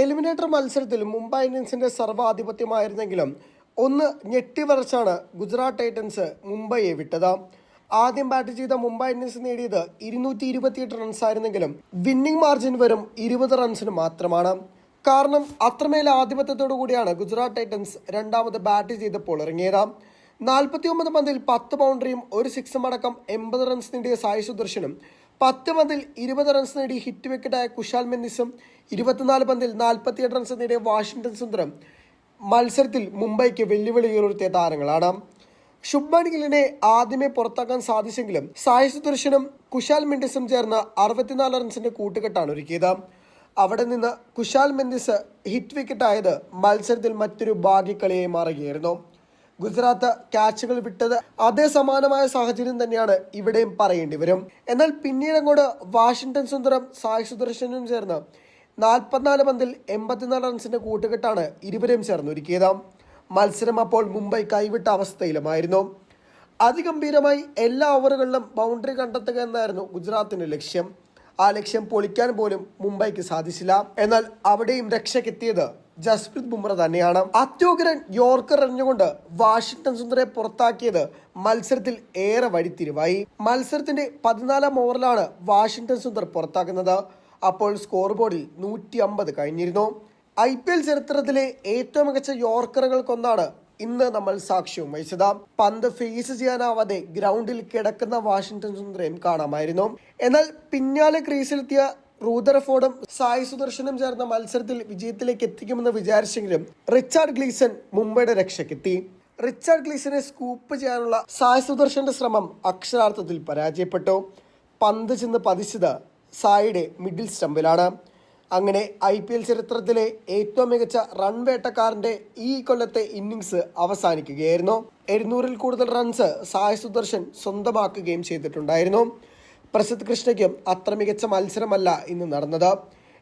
Eliminator മത്സരത്തിൽ മുംബൈ ഇന്ത്യൻസിന്റെ സർവാധിപത്യമായിരുന്നെങ്കിലും ഒന്ന് ഞെട്ടിവരച്ചാണ് Gujarat Titans മുംബൈയെ വിട്ടത്. ആദ്യം ബാറ്റ് ചെയ്ത മുംബൈ ഇന്ത്യൻസ് നേടിയത് ഇരുന്നൂറ്റി ഇരുപത്തിയെട്ട് റൺസ് ആയിരുന്നെങ്കിലും വിന്നിംഗ് മാർജിൻ വരും ഇരുപത് റൺസിന് മാത്രമാണ്. കാരണം അത്രമേൽ ആധിപത്യത്തോടു കൂടിയാണ് ഗുജറാത്ത് ടൈറ്റൻസ് രണ്ടാമത് ബാറ്റ് ചെയ്തപ്പോൾ ഇറങ്ങിയത്. നാൽപ്പത്തി ഒമ്പത് പന്തിൽ പത്ത് ബൗണ്ടറിയും ഒരു സിക്സും അടക്കം എൺപത് റൺസ് നേടിയ സായി സുദർശനും പത്ത് പന്തിൽ ഇരുപത് റൺസ് നേടി ഹിറ്റ് വിക്കറ്റായ കുശാൽ മെന്നിസും ഇരുപത്തിനാല് പന്തിൽ നാൽപ്പത്തിയെട്ട് റൺസ് നേടിയ വാഷിംഗ്ടൺ സുന്ദരം മത്സരത്തിൽ മുംബൈക്ക് വെല്ലുവിളി ഉയർത്തിയ താരങ്ങളാണ്. ശുഭ്മാൻ ഗില്ലിനെ ആദ്യമേ പുറത്താക്കാൻ സാധിച്ചെങ്കിലും സായി സുദർശനും കുശാൽ മെൻഡിസും ചേർന്ന് അറുപത്തിനാല് റൺസിന്റെ കൂട്ടുകെട്ടാണ് ഒരുക്കിയത്. അവിടെ നിന്ന് കുശാൽ മെൻഡിസ് ഹിറ്റ് വിക്കറ്റായത് മത്സരത്തിൽ മറ്റൊരു ഭാഗ്യക്കളിയായി മാറുകയായിരുന്നു. ഗുജറാത്ത് ക്യാച്ചുകൾ വിട്ടത് അതേ സമാനമായ സാഹചര്യം തന്നെയാണ് ഇവിടെയും പറയേണ്ടി വരും. എന്നാൽ പിന്നീട് അങ്ങോട്ട് വാഷിംഗ്ടൺ സുന്ദരം സായി സുദർശനും ചേർന്ന് നാൽപ്പത്തിനാല് പന്തിൽ എൺപത്തിനാല് റൺസിന്റെ കൂട്ടുകെട്ടാണ് ഇരുവരും ചേർന്ന് ഒരുക്കിയത് മത്സരം അപ്പോൾ മുംബൈ കൈവിട്ട അവസ്ഥയിലുമായിരുന്നു. അതിഗംഭീരമായി എല്ലാ ഓവറുകളിലും ബൗണ്ടറി കണ്ടെത്തുക എന്നായിരുന്നു ഗുജറാത്തിന്റെ ലക്ഷ്യം. ആ ലക്ഷ്യം പൊളിക്കാൻ പോലും മുംബൈക്ക് സാധിച്ചില്ല. എന്നാൽ അവിടെയും രക്ഷക്കെത്തിയത് ജസ്പ്രീത് ബുംറ തന്നെയാണ്. അത്യോഗ്രൻ യോർക്കർ എറിഞ്ഞുകൊണ്ട് വാഷിംഗ്ടൺ സുന്ദറെ പുറത്താക്കിയത് മത്സരത്തിൽ ഏറെ വഴിത്തിരിവായി. മത്സരത്തിന്റെ പതിനാലാം ഓവറിലാണ് വാഷിംഗ്ടൺ സുന്ദർ പുറത്താക്കുന്നത്. അപ്പോൾ സ്കോർ ബോർഡിൽ നൂറ്റി അമ്പത് കഴിഞ്ഞിരുന്നു. ഐ പി എൽ ചരിത്രത്തിലെ ഏറ്റവും മികച്ച യോർക്കറുകൾക്കൊന്നാണ് ഇന്ന് നമ്മൾ സാക്ഷ്യം വഹിച്ചത്. പന്ത് ഫേസ് ചെയ്യാനാവാതെ ഗ്രൗണ്ടിൽ കിടക്കുന്ന വാഷിംഗ്ടൺ സുന്ദരയും കാണാമായിരുന്നു. എന്നാൽ പിന്നാലെ ക്രീസിലെത്തിയ റൂദർഫോർഡും സായി സുദർശനും ചേർന്ന മത്സരത്തിൽ വിജയത്തിലേക്ക് എത്തിക്കുമെന്ന് വിചാരിച്ചെങ്കിലും റിച്ചാർഡ് ഗ്ലീസൺ മുംബൈയുടെ രക്ഷയ്ക്കെത്തി. റിച്ചാർഡ് ഗ്ലീസനെ സ്കൂപ്പ് ചെയ്യാനുള്ള സായി സുദർശന്റെ ശ്രമം അക്ഷരാർത്ഥത്തിൽ പരാജയപ്പെട്ടു. പന്ത് ചെന്ന് പതിച്ചത് സായിയുടെ മിഡിൽ സ്റ്റമ്പിലാണ്. അങ്ങനെ ഐ പി എൽ ചരിത്രത്തിലെ ഏറ്റവും മികച്ച റൺ വേട്ടക്കാരന്റെ ഈ കൊല്ലത്തെ ഇന്നിങ്സ് അവസാനിക്കുകയായിരുന്നു. എഴുന്നൂറിൽ കൂടുതൽ റൺസ് സായ് സുദർശൻ സ്വന്തമാക്കുകയും ചെയ്തിട്ടുണ്ടായിരുന്നു. പ്രസിദ്ധ് കൃഷ്ണയ്ക്കും അത്ര മികച്ച മത്സരമല്ല ഇന്ന് നടന്നത്.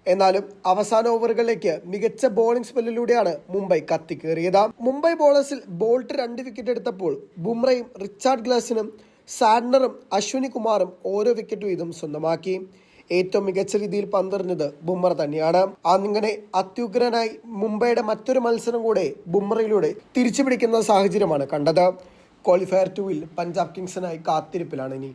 എന്നാലും അവസാന ഓവറുകളിലേക്ക് മികച്ച ബോളിംഗ് സ്പെല്ലിലൂടെയാണ് മുംബൈ കത്തിക്കേറിയത്. മുംബൈ ബോളേഴ്സിൽ ബോൾട്ട് രണ്ട് വിക്കറ്റ് എടുത്തപ്പോൾ ബുംറയും റിച്ചാർഡ് ഗ്ലാസിനും സാഡ്നറും അശ്വിനി കുമാറും ഓരോ വിക്കറ്റ് വീതം സ്വന്തമാക്കി. ഏറ്റവും മികച്ച രീതിയിൽ പന്തെറിഞ്ഞത് ബുംറ തന്നെയാണ്. അങ്ങനെ അത്യുഗ്രനായി മുംബൈയുടെ മറ്റൊരു മത്സരം കൂടെ ബുംറയിലൂടെ തിരിച്ചുപിടിക്കുന്ന സാഹചര്യമാണ് കണ്ടത്. ക്വാളിഫയർ ടൂവിൽ പഞ്ചാബ് കിങ്സിനായി കാത്തിരിപ്പിലാണ് ഇനി